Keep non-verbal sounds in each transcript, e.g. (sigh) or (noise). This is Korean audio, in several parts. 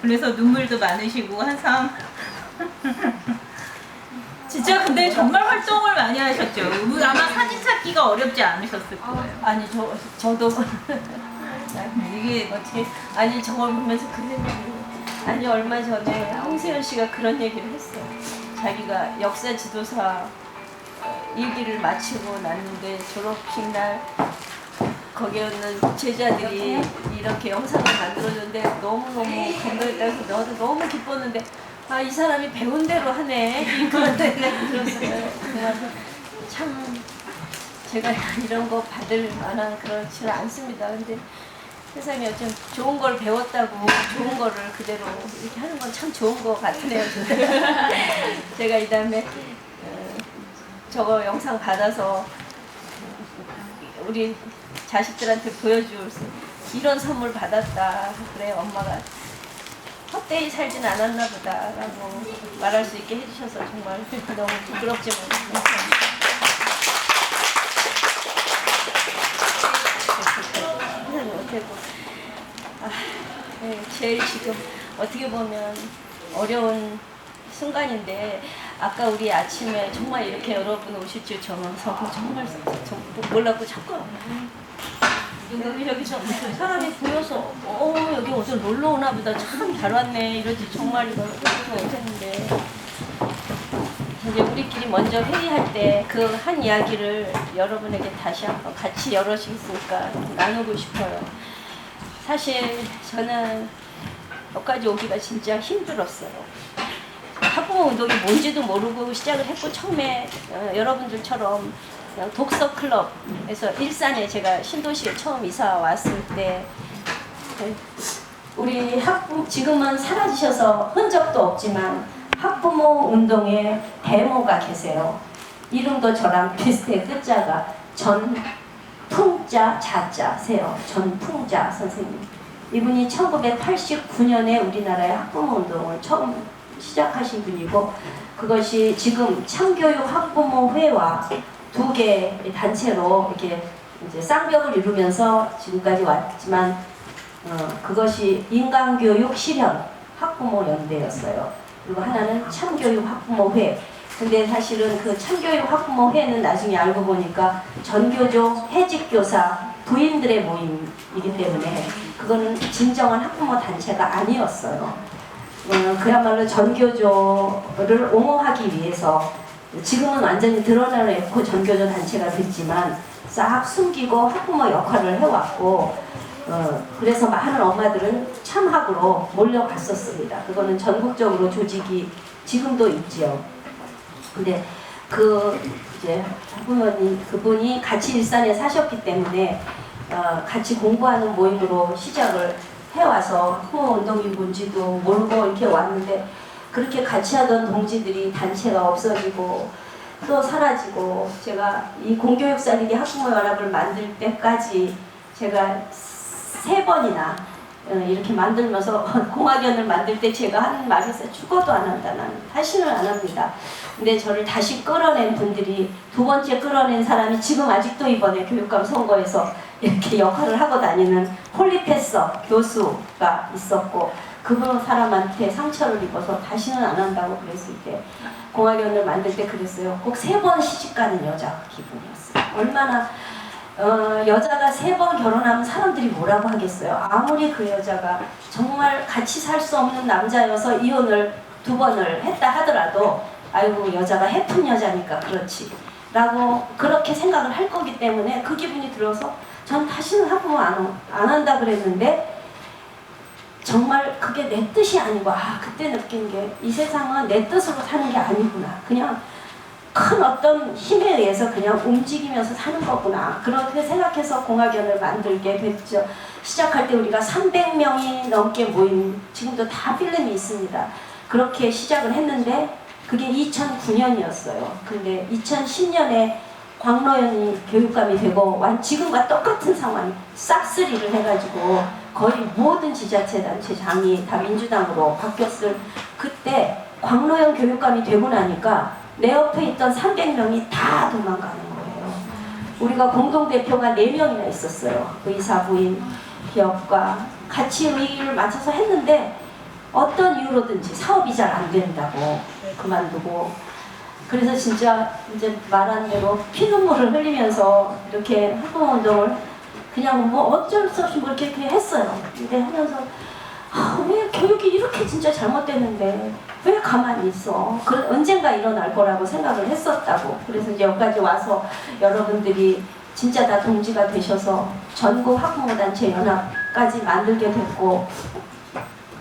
그래서 눈물도 많으시고 항상 진짜 근데 정말 활동을 많이 하셨죠. 아마 사진 찾기가 어렵지 않으셨을 거예요. 아니 저 저도 이게 어떻게 아니 저걸 보면서 얘기를 아니 얼마 전에 홍세현 씨가 그런 얘기를 했어요. 자기가 역사 지도사 어, 일기를 마치고 났는데 졸업식 날 거기에 있는 제자들이 이렇게 영상을 만들어줬는데 너무너무 감동했다고 나도 너무 기뻤는데 아 이 사람이 배운 대로 하네 (laughs) 그런 생각이 들었어요. 참 제가 이런 거 받을 만한 그렇지는 않습니다. 근데 세상에 어쩜 좋은 걸 배웠다고 좋은 거를 그대로 이렇게 하는 건 참 좋은 거 같으네요. 저는. 제가 이 다음에 어, 저거 영상 받아서 우리 자식들한테 보여줄 수- 이런 선물 받았다. 그래 엄마가 헛되이 살진 않았나 보다라고 말할 수 있게 해주셔서 정말 (laughs) 너무 부끄럽지 못합니다. 세상에 (laughs) 어떻게 보 아, 네, 제일 지금 어떻게 보면 어려운 순간인데 아까 우리 아침에 정말 이렇게 여러분 오실 줄 저는 정말 정- 몰랐고 자꾸 여기 여기 저 사람이 보여서 어 여기 오늘 놀러 오나 보다 참 잘 왔네 이러지 정말 이렇게 못했는데 이제 우리끼리 먼저 회의할 때 그 한 이야기를 여러분에게 다시 한번 같이 여럿이 있으니까 나누고 싶어요. 사실 저는 여기까지 오기가 진짜 힘들었어요. 학부모 운동이 뭔지도 모르고 시작을 했고 처음에 어, 여러분들처럼 독서 클럽에서 일산에 제가 신도시에 처음 이사 왔을 때 네, 우리 학부 지금은 사라지셔서 흔적도 없지만 학부모 운동의 데모가 계세요. 이름도 저랑 (laughs) 비슷해 끝자가 전풍자 자자세요. 전풍자 선생님. 이분이 1989년에 우리나라의 학부모 운동을 처음 시작하신 분이고 그것이 지금 참교육 학부모회와 두 개의 단체로 이렇게 이제 쌍벽을 이루면서 지금까지 왔지만 어, 그것이 인간교육 실현 학부모 연대였어요. 그리고 하나는 참교육 학부모회. 근데 사실은 그 참교육 학부모회는 나중에 알고 보니까 전교조 해직교사 부인들의 모임이기 때문에 그거는 진정한 학부모 단체가 아니었어요. 어, 그야말로 전교조를 옹호하기 위해서 지금은 완전히 드러나놓고 전교조 단체가 됐지만 싹 숨기고 학부모 역할을 해왔고 어, 그래서 많은 엄마들은 참학으로 몰려갔었습니다. 그거는 전국적으로 조직이 지금도 있지요. 근데 그 이제 부모님 그분이 같이 일산에 사셨기 때문에 어, 같이 공부하는 모임으로 시작을 해와서 학부모 운동이 뭔지도 모르고 이렇게 왔는데 그렇게 같이 하던 동지들이 단체가 없어지고 또 사라지고 제가 이 공교육 살리기 학부모 연합을 만들 때까지 제가 세 번이나 어, 이렇게 만들면서 (laughs) 공학연을 만들 때 제가 한 말이 있어요. 죽어도 안 한다. 나는 다시는 안 합니다. 근데 저를 다시 끌어낸 분들이 두 번째 끌어낸 사람이 지금 아직도 이번에 교육감 선거에서 이렇게 역할을 하고 다니는 폴리페서 교수가 있었고 그분 사람한테 상처를 입어서 다시는 안 한다고 그랬을 때 공학연을 만들 때 그랬어요. 꼭 세 번 시집가는 여자 기분이었어요. 얼마나 어, 여자가 세 번 결혼하면 사람들이 뭐라고 하겠어요. 아무리 그 여자가 정말 같이 살 수 없는 남자여서 이혼을 두 번을 했다 하더라도 아이고 여자가 해픈 여자니까 그렇지 라고 그렇게 생각을 할 거기 때문에 그 기분이 들어서 전 다시는 학부모 안, 안 한다 그랬는데 정말 그게 내 뜻이 아니고 아 그때 느낀 게 이 세상은 내 뜻으로 사는 게 아니구나. 그냥 큰 어떤 힘에 의해서 그냥 움직이면서 사는 거구나. 그렇게 생각해서 공학연을 만들게 됐죠. 시작할 때 우리가 300명이 넘게 모인 지금도 다 필름이 있습니다. 그렇게 시작을 했는데 그게 2009년이었어요. 근데 2010년에 광로연이 교육감이 되고 완 지금과 똑같은 상황 싹쓸이를 해가지고 거의 모든 지자체 단체 장이 다 민주당으로 바뀌었을 그때 광로연 교육감이 되고 나니까 내 옆에 있던 300명이 다 도망가는 거예요. 우리가 공동대표가 4명이나 있었어요. 의사, 부인, 기업과 같이 의의를 맞춰서 했는데 어떤 이유로든지 사업이 잘 안 된다고 그만두고 그래서 진짜 이제 말한 대로 피눈물을 흘리면서 이렇게 학부운동을 그냥 뭐 어쩔 수 없이 뭐 이렇게, 했어요. 근데 하면서 아, 왜 교육이 이렇게 진짜 잘못됐는데 왜 가만히 있어? 그 언젠가 일어날 거라고 생각을 했었다고. 그래서 이제 여기까지 와서 여러분들이 진짜 다 동지가 되셔서 전국 학부모단체 연합까지 만들게 됐고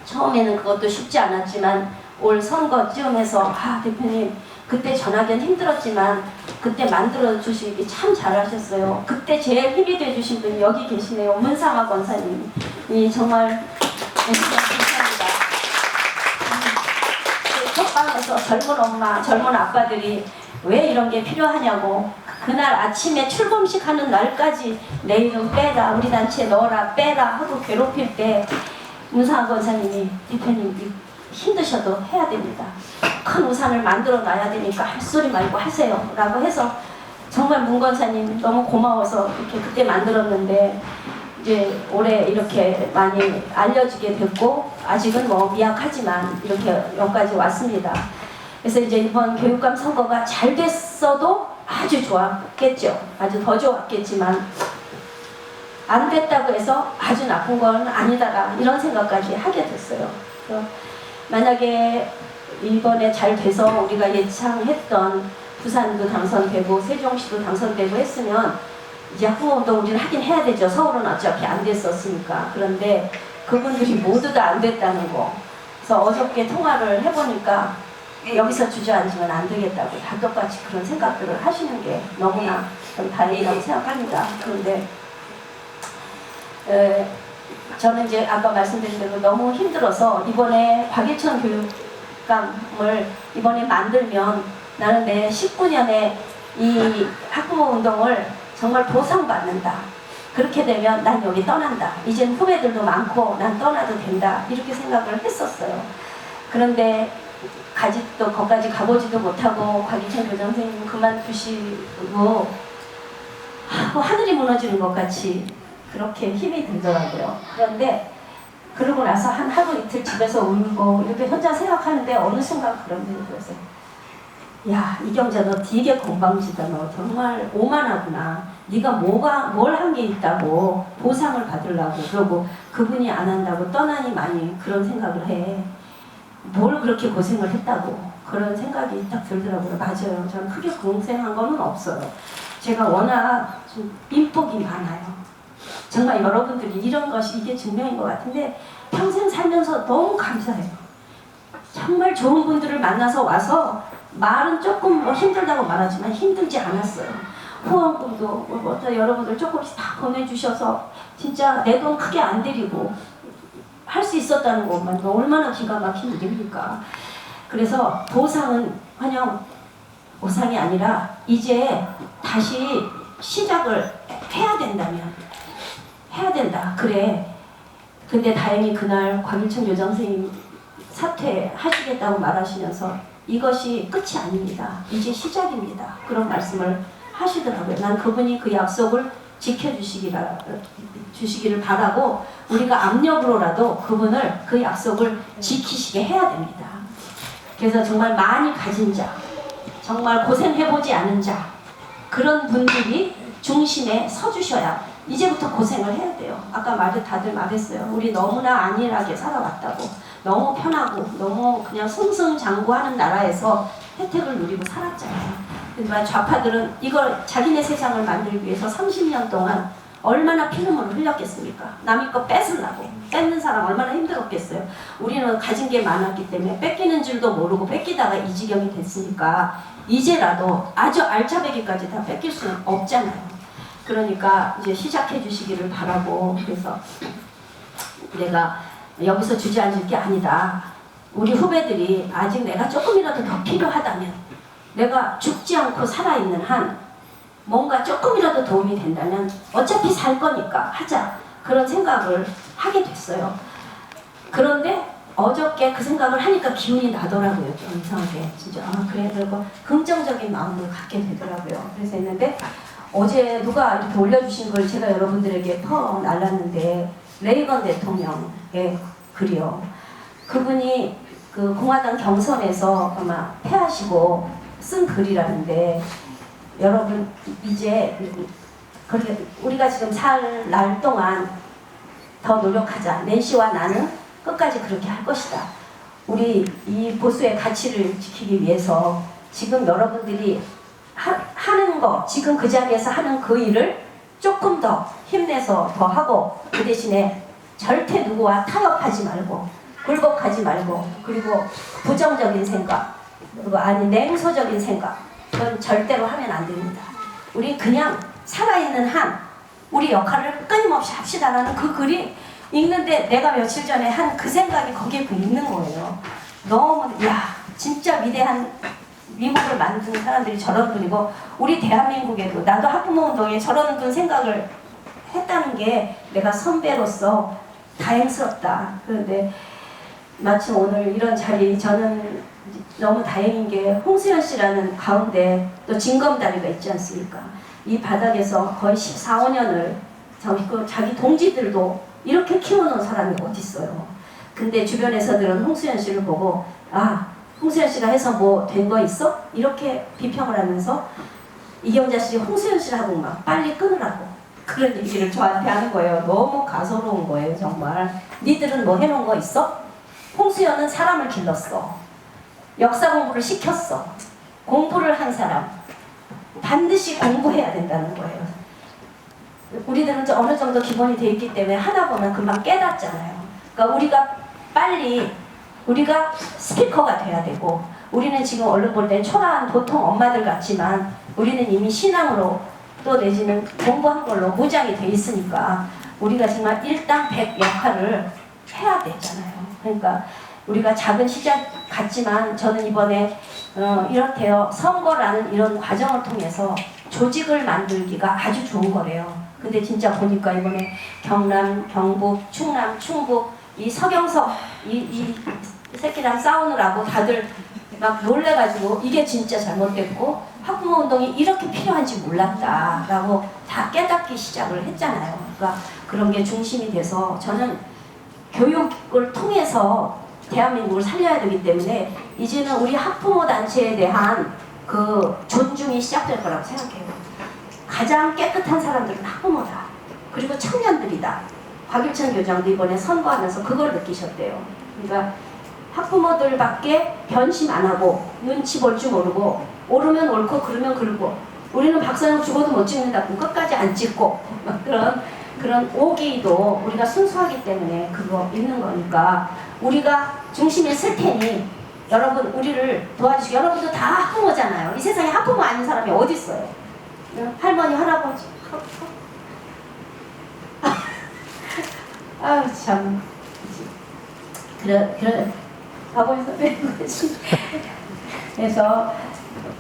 처음에는 그것도 쉽지 않았지만 올 선거쯤에서 아 대표님 그때 전화기는 힘들었지만 그때 만들어 주시기 참 잘하셨어요. 그때 제일 힘이 돼 주신 분이 여기 계시네요. 문상아 권사님 이 정말 감사합니다. 그 첫방에서 젊은 엄마, 젊은 아빠들이 왜 이런 게 필요하냐고 그날 아침에 출범식 하는 날까지 내 이름 빼라 우리 단체 넣어라 빼라 하고 괴롭힐 때 문상아 권사님이 대표님 힘드셔도 해야 됩니다. 큰 우산을 만들어 놔야 되니까 할 소리 말고 하세요 라고 해서 정말 문 권사님 너무 고마워서 이렇게 그때 만들었는데 이제 올해 이렇게 많이 알려지게 됐고 아직은 뭐 미약하지만 이렇게 여기까지 왔습니다. 그래서 이제 이번 교육감 선거가 잘 됐어도 아주 좋았겠죠. 아주 더 좋았겠지만 안 됐다고 해서 아주 나쁜 건 아니다라 이런 생각까지 하게 됐어요. 만약에 이번에 잘 돼서 우리가 예상했던 부산도 당선되고 세종시도 당선되고 했으면 이제 학부모운동 우리는 하긴 해야 되죠. 서울은 어차피 안 됐었으니까. 그런데 그분들이 모두 다 안 됐다는 거. 그래서 어저께 통화를 해보니까 여기서 주저앉으면 안 되겠다고 다 똑같이 그런 생각들을 하시는 게 너무나 좀 다행이라고 생각합니다. 그런데 에, 저는 이제 아까 말씀드린 대로 너무 힘들어서 이번에 박일천 교육감을 이번에 만들면 나는 내 19년에 이 학부모 운동을 정말 보상받는다. 그렇게 되면 난 여기 떠난다. 이젠 후배들도 많고 난 떠나도 된다. 이렇게 생각을 했었어요. 그런데 가지도 거기까지 가보지도 못하고 곽일천 교장 선생님 그만두시고 하, 뭐 하늘이 무너지는 것 같이 그렇게 힘이 들더라고요. 그런데 그러고 나서 한 하루 이틀 집에서 울고 이렇게 혼자 생각하는데 어느 순간 그런 생각이 들었어요. 야 이경자 너 되게 건방지다 너 정말 오만하구나. 네가 뭐가 뭘 한 게 있다고 보상을 받으려고 그러고 그분이 안 한다고 떠나니 많이 그런 생각을 해. 뭘 그렇게 고생을 했다고 그런 생각이 딱 들더라고요. 맞아요. 저는 크게 고생한 거는 없어요. 제가 워낙 좀 인복이 많아요. 정말 여러분들이 이런 것이 이게 증명인 것 같은데 평생 살면서 너무 감사해요. 정말 좋은 분들을 만나서 와서 말은 조금 뭐 힘들다고 말하지만 힘들지 않았어요. 후원금도 뭐, 뭐또 여러분들 조금씩 다 보내주셔서 진짜 내 돈 크게 안 들이고 할 수 있었다는 것만 얼마나 기가 막힌 일입니까? 그래서 보상은 그냥 보상이 아니라 이제 다시 시작을 해야 된다면 해야 된다. 그래. 근데 다행히 그날 곽일천 교장 선생님 사퇴하시겠다고 말하시면서 이것이 끝이 아닙니다. 이제 시작입니다. 그런 말씀을 하시더라고요. 난 그분이 그 약속을 지켜주시기라 주시기를 바라고 우리가 압력으로라도 그분을 그 약속을 지키시게 해야 됩니다. 그래서 정말 많이 가진 자, 정말 고생해보지 않은 자 그런 분들이 중심에 서주셔야 이제부터 고생을 해야 돼요. 아까 말도 다들 말했어요. 우리 너무나 안일하게 살아왔다고. 너무 편하고 너무 그냥 승승장구하는 나라에서 혜택을 누리고 살았잖아요. 하지만 좌파들은 이걸 자기네 세상을 만들기 위해서 30년 동안 얼마나 피눈물을 흘렸겠습니까? 남의 거 뺏으려고 뺏는 사람 얼마나 힘들었겠어요. 우리는 가진 게 많았기 때문에 뺏기는 줄도 모르고 뺏기다가 이 지경이 됐으니까 이제라도 아주 알짜배기까지 다 뺏길 수는 없잖아요. 그러니까 이제 시작해 주시기를 바라고 그래서 내가 여기서 주저앉을 게 아니다. 우리 후배들이 아직 내가 조금이라도 더 필요하다면 내가 죽지 않고 살아있는 한 뭔가 조금이라도 도움이 된다면 어차피 살 거니까 하자. 그런 생각을 하게 됐어요. 그런데 어저께 그 생각을 하니까 기운이 나더라고요. 좀 이상하게. 진짜, 아, 그래, 그리고 긍정적인 마음을 갖게 되더라고요. 그래서 했는데 어제 누가 이렇게 올려주신 걸 제가 여러분들에게 퍼 날랐는데 레이건 대통령의 글이요. 그분이 그 공화당 경선에서 아마 패하시고 쓴 글이라는데 여러분 이제 우리가 지금 살 날 동안 더 노력하자. 낸시와 나는 끝까지 그렇게 할 것이다. 우리 이 보수의 가치를 지키기 위해서 지금 여러분들이 하, 하는 거, 지금 그 자리에서 하는 그 일을 조금 더 힘내서 더 하고 그 대신에 절대 누구와 타협하지 말고 굴복하지 말고 그리고 부정적인 생각 그리고 아니 냉소적인 생각 그건 절대로 하면 안 됩니다. 우리 그냥 살아있는 한 우리 역할을 끊임없이 합시다라는 그 글이 읽는데 내가 며칠 전에 한 그 생각이 거기에 그 있는 거예요. 너무 야 진짜 위대한 미국을 만든 사람들이 저런 분이고 우리 대한민국에도 나도 학부모 운동에 저런 분 생각을 했다는 게 내가 선배로서 다행스럽다. 그런데 마침 오늘 이런 자리 저는 너무 다행인 게 홍수연 씨라는 가운데 또 진검다리가 있지 않습니까? 이 바닥에서 거의 14, 5년을 자기, 동지들도 이렇게 키워놓은 사람이 어디 있어요? 근데 주변에서 들은 홍수연 씨를 보고 아 홍수연 씨가 해서 뭐 된 거 있어? 이렇게 비평을 하면서 이경자 씨 홍수연 씨라고 막 빨리 끊으라고 그런 얘기를 저한테 하는 거예요. 너무 가소로운 거예요 정말. 니들은 뭐 해놓은 거 있어? 홍수연은 사람을 길렀어. 역사 공부를 시켰어. 공부를 한 사람. 반드시 공부해야 된다는 거예요. 우리들은 어느 정도 기본이 돼 있기 때문에 하다 보면 금방 깨닫잖아요. 그러니까 우리가 빨리 우리가 스피커가 돼야 되고 우리는 지금 얼른 볼때 초라한 보통 엄마들 같지만 우리는 이미 신앙으로 또 내지는 공부한 걸로 무장이 돼 있으니까 우리가 정말 일당백 역할을 해야 되잖아요. 그러니까 우리가 작은 시작 같지만 저는 이번에 어, 이렇게요 선거라는 이런 과정을 통해서 조직을 만들기가 아주 좋은 거래요. 근데 진짜 보니까 이번에 경남, 경북, 충남, 충북 이 서경석 이, 이 새끼랑 싸우느라고 다들 막 놀래가지고 이게 진짜 잘못됐고 학부모 운동이 이렇게 필요한지 몰랐다라고 다 깨닫기 시작을 했잖아요. 그러니까 그런 게 중심이 돼서 저는 교육을 통해서 대한민국을 살려야 되기 때문에 이제는 우리 학부모 단체에 대한 그 존중이 시작될 거라고 생각해요. 가장 깨끗한 사람들은 학부모다. 그리고 청년들이다. 박일천 교장도 이번에 선거하면서 그걸 느끼셨대요. 그러니까 학부모들밖에 변심 안 하고 눈치 볼 줄 모르고 오르면 옳고 그러면 그르고 우리는 박사님 죽어도 못 찍는다고 끝까지 안 찍고 (laughs) 막 그런 그런 오기도 우리가 순수하기 때문에 그거 있는 거니까 우리가 중심에 설 테니 여러분 우리를 도와주시고 여러분도 다 학부모잖아요. 이 세상에 학부모 아닌 사람이 어디 있어요? 할머니 할아버지 (laughs) 아유 참 그래 그래 아버지 선배님 그래서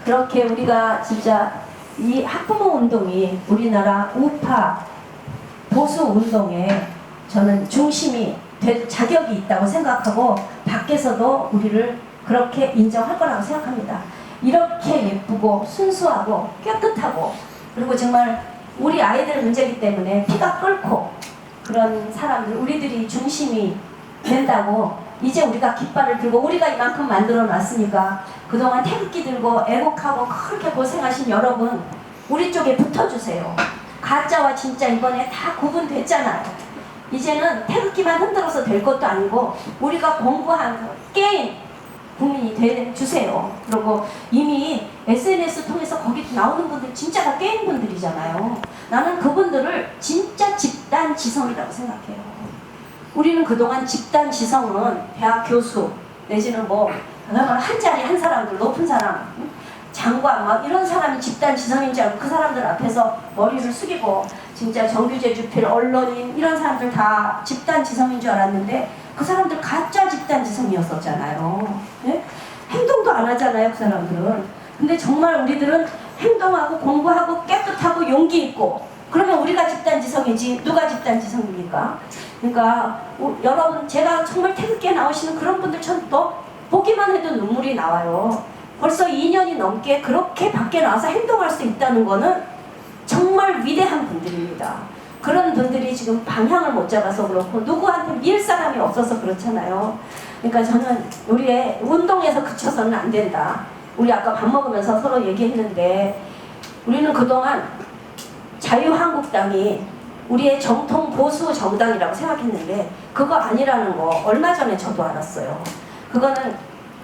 그렇게 우리가 진짜 이 학부모 운동이 우리나라 우파 보수 운동에 저는 중심이 될 자격이 있다고 생각하고 밖에서도 우리를 그렇게 인정할 거라고 생각합니다. 이렇게 예쁘고 순수하고 깨끗하고 그리고 정말 우리 아이들 문제이기 때문에 피가 끓고 그런 사람들 우리들이 중심이 된다고 이제 우리가 깃발을 들고 우리가 이만큼 만들어 놨으니까 그동안 태극기 들고 애국하고 그렇게 고생하신 여러분 우리 쪽에 붙어주세요. 가짜와 진짜 이번에 다 구분됐잖아요. 이제는 태극기만 흔들어서 될 것도 아니고 우리가 공부한 게임 국민이 돼 주세요. 그리고 이미 SNS 통해서 거기 나오는 분들 진짜 다 게임 분들이잖아요. 나는 그분들을 진짜 집단 지성이라고 생각해요. 우리는 그동안 집단 지성은 대학 교수 내지는 뭐 한 자리 한 사람들 높은 사람 응? 장관 막 이런 사람이 집단 지성인 줄 알고 그 사람들 앞에서 머리를 숙이고 진짜 정규제 주필 언론인 이런 사람들 다 집단 지성인 줄 알았는데 그 사람들 가짜 집단 지성이었었잖아요. 네? 행동도 안 하잖아요 그 사람들은. 근데 정말 우리들은 행동하고 공부하고 깨끗하고 용기 있고 그러면 우리가 집단 지성이지 누가 집단 지성입니까? 그러니까 어, 여러분 제가 정말 태극기에 나오시는 그런 분들처럼 또 보기만 해도 눈물이 나와요. 벌써 2년이 넘게 그렇게 밖에 나와서 행동할 수 있다는 거는 정말 위대한 분들입니다. 그런 분들이 지금 방향을 못 잡아서 그렇고 누구한테 밀 사람이 없어서 그렇잖아요. 그러니까 저는 우리의 운동에서 그쳐서는 안 된다. 우리 아까 밥 먹으면서 서로 얘기했는데 우리는 그동안 자유한국당이 우리의 정통 보수 정당이라고 생각했는데 그거 아니라는 거 얼마 전에 저도 알았어요. 그거는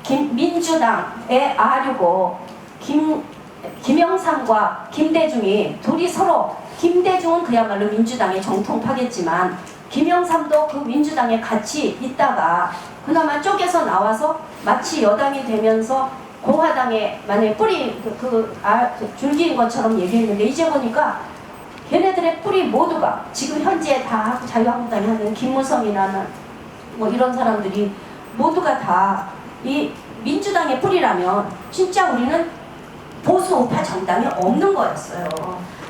김, 민주당의 아류고 김, 김영삼과 김대중이 둘이 서로 김대중은 그야말로 민주당의 정통파겠지만 김영삼도 그 민주당에 같이 있다가 그나마 쪼개서 나와서 마치 여당이 되면서 공화당에 만약에 뿌리 그, 그 아, 줄기인 것처럼 얘기했는데 이제 보니까 걔네들의 뿌리 모두가 지금 현재 다 자유한국당이 하는 김무성이나 뭐 이런 사람들이 모두가 다 이 민주당의 뿌리라면 진짜 우리는 보수 우파 정당이 없는 거였어요.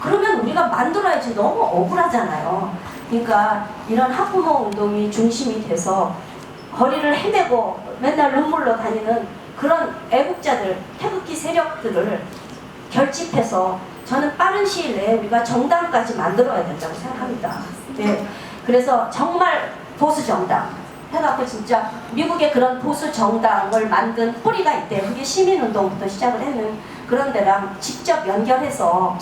그러면 우리가 만들어야지 너무 억울하잖아요. 그러니까 이런 학부모 운동이 중심이 돼서 거리를 헤매고 맨날 눈물로 다니는 그런 애국자들, 태극기 세력들을 결집해서 저는 빠른 시일 내에 우리가 정당까지 만들어야 된다고 생각합니다. 네. 그래서 정말 보수 정당 해갖고 진짜 미국의 그런 보수 정당을 만든 뿌리가 있대요. 그게 시민운동부터 시작을 했는 그런 데랑 직접 연결해서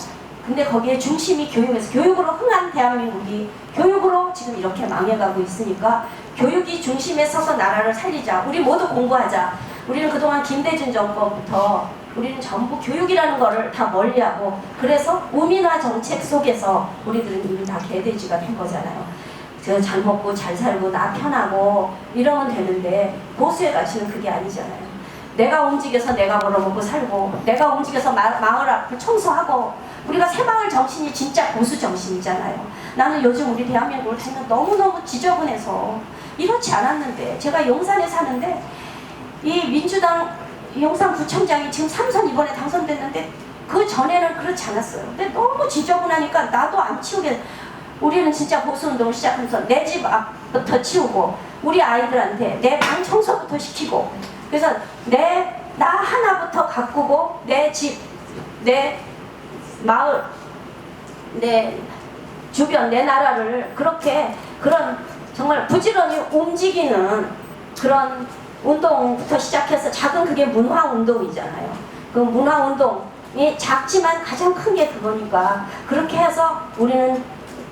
근데 거기에 중심이 교육에서 교육으로 흥한 대한민국이 교육으로 지금 이렇게 망해가고 있으니까 교육이 중심에 서서 나라를 살리자. 우리 모두 공부하자. 우리는 그동안 김대중 정권부터 우리는 전부 교육이라는 거를 다 멀리하고 그래서 우민화 정책 속에서 우리들은 이미 다 개돼지가 된 거잖아요. 잘 먹고 잘 살고 나 편하고 이러면 되는데 보수의 가치는 그게 아니잖아요. 내가 움직여서 내가 벌어먹고 살고 내가 움직여서 마, 마을 앞을 청소하고 우리가 새마을 정신이 진짜 보수 정신이잖아요. 나는 요즘 우리 대한민국을 보면 너무너무 지저분해서 이렇지 않았는데 제가 용산에 사는데 이 민주당 용산구청장이 지금 삼선 이번에 당선됐는데 그 전에는 그렇지 않았어요. 근데 너무 지저분하니까 나도 안 치우게 우리는 진짜 보수운동을 시작하면서 내 집 앞부터 치우고 우리 아이들한테 내 방 청소부터 시키고 그래서 내 나 하나부터 가꾸고 내 집, 내 마을, 내 주변, 내 나라를 그렇게 그런 정말 부지런히 움직이는 그런 운동부터 시작해서 작은 그게 문화 운동이잖아요. 그 문화 운동이 작지만 가장 큰 게 그거니까 그렇게 해서 우리는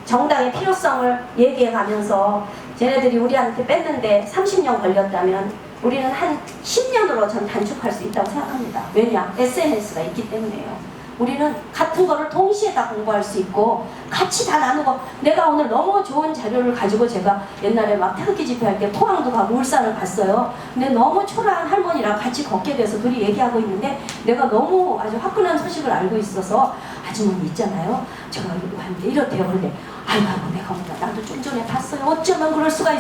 정당의 필요성을 얘기해 가면서 쟤네들이 우리한테 뺐는데 30년 걸렸다면 우리는 한 10년으로 전 단축할 수 있다고 생각합니다. 왜냐? SNS가 있기 때문에요. 우리는 같은 거를 동시에 다 공부할 수 있고 같이 다 나누고 내가 오늘 너무 좋은 자료를 가지고 제가 옛날에 막 태극기 집회할 때 포항도 가고 울산을 갔어요. 근데 너무 초라한 할머니랑 같이 걷게 돼서 둘이 얘기하고 있는데 내가 너무 아주 화끈한 소식을 알고 있어서 아주머니 있잖아요. 제가 하는데 이렇대요. 근데 아이고 내가 오늘 나도 좀 전에 봤어요. 어쩌면 그럴 수가 있